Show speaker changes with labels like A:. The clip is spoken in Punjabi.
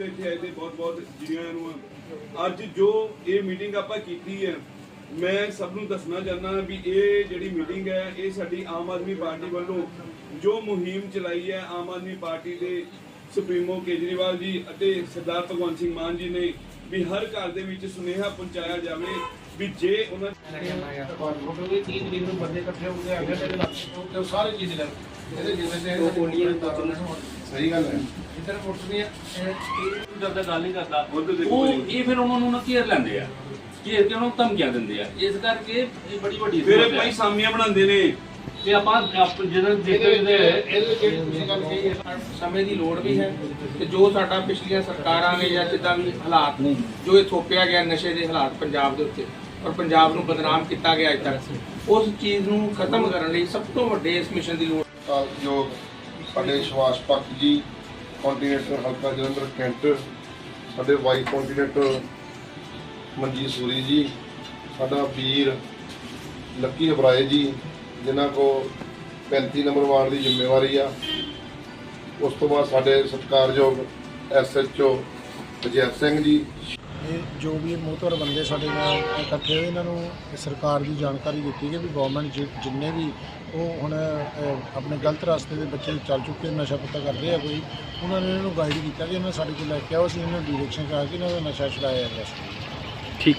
A: ਇੱਥੇ ਆਏ ਤੇ ਬਹੁਤ ਬਹੁਤ ਜਿਹੜੀਆਂ ਨੂੰ ਅੱਜ ਜੋ ਇਹ ਮੀਟਿੰਗ ਆਪਾਂ ਕੀਤੀ ਹੈ, ਮੈਂ ਸਭ ਨੂੰ ਦੱਸਣਾ ਚਾਹੁੰਦਾ ਵੀ ਇਹ ਜਿਹੜੀ ਮੀਟਿੰਗ ਹੈ, ਇਹ ਸਾਡੀ ਆਮ ਆਦਮੀ ਪਾਰਟੀ ਵੱਲੋਂ ਜੋ ਮੁਹਿੰਮ ਚਲਾਈ ਹੈ, ਆਮ ਆਦਮੀ ਪਾਰਟੀ ਦੇ ਸੁਪਰੀਮੋ ਕੇਜਰੀਵਾਲ ਜੀ ਅਤੇ ਸਰਦਾਰ ਭਗਵੰਤ ਸਿੰਘ ਮਾਨ ਜੀ ਨੇ ਵੀ ਹਰ ਘਰ ਦੇ ਵਿੱਚ ਸੁਨੇਹਾ ਪਹੁੰਚਾਇਆ ਜਾਵੇ ਵੀ ਜੇ ਉਹਨਾਂ
B: ਕਿਉਂਕਿ 30 ਤਰੀਕ ਨੂੰ ਬੰਦੇ ਇਕੱਠੇ ਹੋ ਗਏ ਤੇ ਇਲਾਕੇ ਤੋਂ ਸਾਰੇ ਚੀਜ਼ ਲੈ ਇਹਦੇ ਜਿਵੇਂ ਤੇ ਉਹ ਕੋਲੀਆਂ
C: ਸਹੀ ਗੱਲ ਹੈ।
B: ਇੱਧਰ ਪੁੱਟਦੀਆਂ
D: ਜਦ ਤੱਕ ਗੱਲ ਨਹੀਂ ਕਰਦਾ
A: ਉਹ ਤਾਂ ਦੇਖੋ
D: ਉਹ
A: ਜੀ।
D: ਇਹ ਫਿਰ ਉਹਨਾਂ ਨੂੰ ਨਾ ਘੇਰ ਲੈਂਦੇ ਆ। ਘੇਰ ਕੇ ਉਹਨਾਂ ਨੂੰ ਧਮਕੀਆਂ ਦਿੰਦੇ ਆ। ਇਸ ਕਰਕੇ ਇਹ ਬੜੀ ਵੱਡੀ
A: ਫਿਰ
D: ਸਮੱਸਿਆ
A: ਇਹ ਭਾਈ
D: ਹੈ।
A: ਸਾਮੀਆਂ ਬਣਾਉਂਦੇ ਨੇ।
D: ਤੇ ਆਪਾਂ ਆਪ- ਜਦੋਂ ਦੇਖਦੇ
B: ਇਹਦੇ
D: ਜਿਹਦੇ
B: ਇਹਦੇ ਜਿਹੜੀ ਤੁਸੀਂ ਗੱਲ ਕਹੀ ਹੈ ਸਮੇਂ ਦੀ ਲੋੜ ਵੀ ਹੈ ਤੇ ਜੋ ਸਾਡਾ ਪਿਛਲੀਆਂ ਸਰਕਾਰਾਂ ਨੇ ਜਾਂ ਜਿੱਦਾਂ ਵੀ ਹਾਲਾਤ ਜੋ ਇਹ ਥੋਪਿਆ ਗਿਆ ਨਸ਼ੇ ਦੇ ਹਾਲਾਤ ਪੰਜਾਬ ਦੇ ਉੱਤੇ ਔਰ ਪੰਜਾਬ ਨੂੰ ਬਦਨਾਮ ਕੀਤਾ ਗਿਆ ਅਜ ਤੱਕ ਉਸ ਚੀਜ਼ ਨੂੰ ਖਤਮ ਕਰਨ ਲਈ ਸਭ ਤੋਂ ਵੱਡੇ ਇਸ ਮਿਸ਼ਨ ਦੀ ਲੋੜ।
C: ਜੋ ਸਾਡੇ ਸ਼ਵਾਸ ਪੱਖ ਜੀ ਕੰਟੀਨੈਂਟਲ ਹਲਕਾ ਜਲੰਧਰ ਕੈਂਟ, ਸਾਡੇ ਵਾਈਸ ਕੰਟੀਨੈਂਟਲ ਮਨਜੀਤ ਸੂਰੀ ਜੀ, ਸਾਡਾ ਵੀਰ ਲੱਕੀ ਅਬਰਾਏ ਜੀ, ਜਿਨ੍ਹਾਂ ਕੋ 35 ਨੰਬਰ ਵਾਰਡ ਦੀ ਜ਼ਿੰਮੇਵਾਰੀ ਆ। ਉਸ ਤੋਂ ਬਾਅਦ ਸਾਡੇ ਸਤਿਕਾਰਯੋਗ ਐਸਐਚਓ ਅਜੈਤ ਸਿੰਘ ਜੀ
E: ਇਹ ਜੋ ਵੀ ਮੋਹਤਵਰ ਬੰਦੇ ਸਾਡੇ ਨਾਲ ਇਕੱਠੇ ਹੋਏ, ਇਹਨਾਂ ਨੂੰ ਸਰਕਾਰ ਦੀ ਜਾਣਕਾਰੀ ਦਿੱਤੀ ਕਿ ਵੀ ਗਵਰਨਮੈਂਟ ਜਿੰਨੇ ਵੀ ਉਹ ਹੁਣ ਆਪਣੇ ਗਲਤ ਰਸਤੇ ਦੇ ਬੱਚੇ ਚੱਲ ਚੁੱਕੇ, ਨਸ਼ਾ ਪੱਤਾ ਕਰਦੇ ਆ ਕੋਈ, ਉਹਨਾਂ ਨੇ ਇਹਨਾਂ ਨੂੰ ਗਾਈਡ ਕੀਤਾ ਕਿ ਇਹਨਾਂ ਸਾਡੇ ਕੋਲ ਲੈ ਕੇ ਆਓ, ਅਸੀਂ ਇਹਨਾਂ ਨੂੰ ਡਾਇਰੈਕਸ਼ਨ ਕਰਾ ਕੇ ਇਹਨਾਂ ਦਾ ਨਸ਼ਾ ਛੁਡਾਇਆ ਜਾ ਸਕੇ
F: ਠੀਕ।